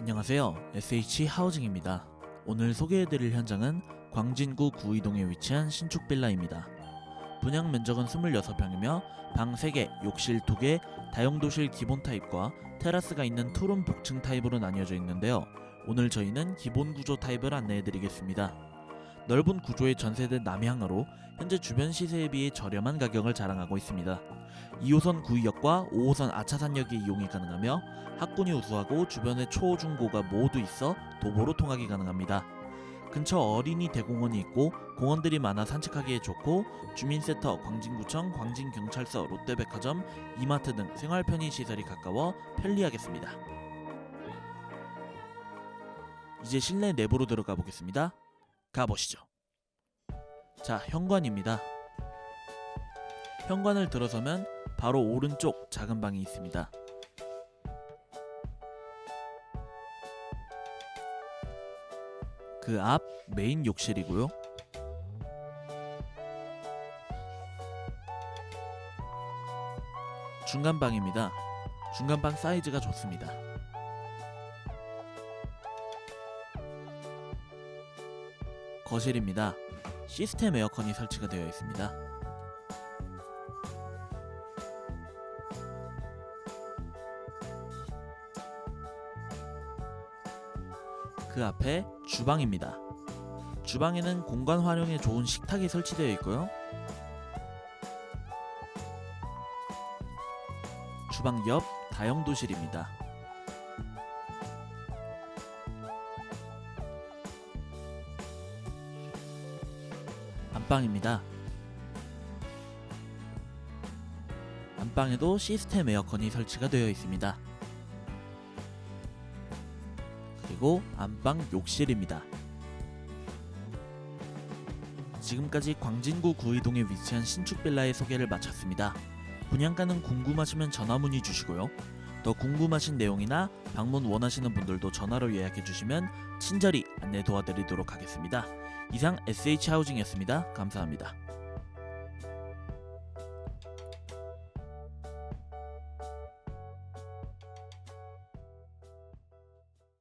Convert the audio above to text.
안녕하세요. SH 하우징입니다. 오늘 소개해드릴 현장은 광진구 구이동에 위치한 신축 빌라입니다. 분양 면적은 26평이며 방 3개, 욕실 2개, 다용도실 기본 타입과 테라스가 있는 투룸 복층 타입으로 나뉘어져 있는데요. 오늘 저희는 기본 구조 타입을 안내해드리겠습니다. 넓은 구조의 전세대 남향으로 현재 주변 시세에 비해 저렴한 가격을 자랑하고 있습니다. 2호선 구의역과 5호선 아차산역이 이용이 가능하며 학군이 우수하고 주변에 초, 중, 고가 모두 있어 도보로 통하기 가능합니다. 근처 어린이 대공원이 있고 공원들이 많아 산책하기에 좋고 주민센터, 광진구청, 광진경찰서, 롯데백화점, 이마트 등 생활 편의 시설이 가까워 편리하겠습니다. 이제 실내 내부로 들어가 보겠습니다. 가보시죠. 자, 현관입니다. 현관을 들어서면 바로 오른쪽 작은 방이 있습니다. 그 앞 메인 욕실이고요. 중간 방입니다. 중간 방 사이즈가 좋습니다. 거실입니다. 시스템 에어컨이 설치가 되어 있습니다. 그 앞에 주방입니다. 주방에는 공간 활용에 좋은 식탁이 설치되어 있고요. 주방 옆 다용도실입니다. 안방입니다. 안방에도 시스템 에어컨이 설치가 되어 있습니다. 그리고 안방 욕실입니다. 지금까지 광진구 구의동에 위치한 신축 빌라의 소개를 마쳤습니다. 분양가는 궁금하시면 전화 문의 주시고요. 더 궁금하신 내용이나 방문 원하시는 분들도 전화로 예약해 주시면 친절히 안내 도와드리도록 하겠습니다. 이상 SH 하우징이었습니다. 감사합니다.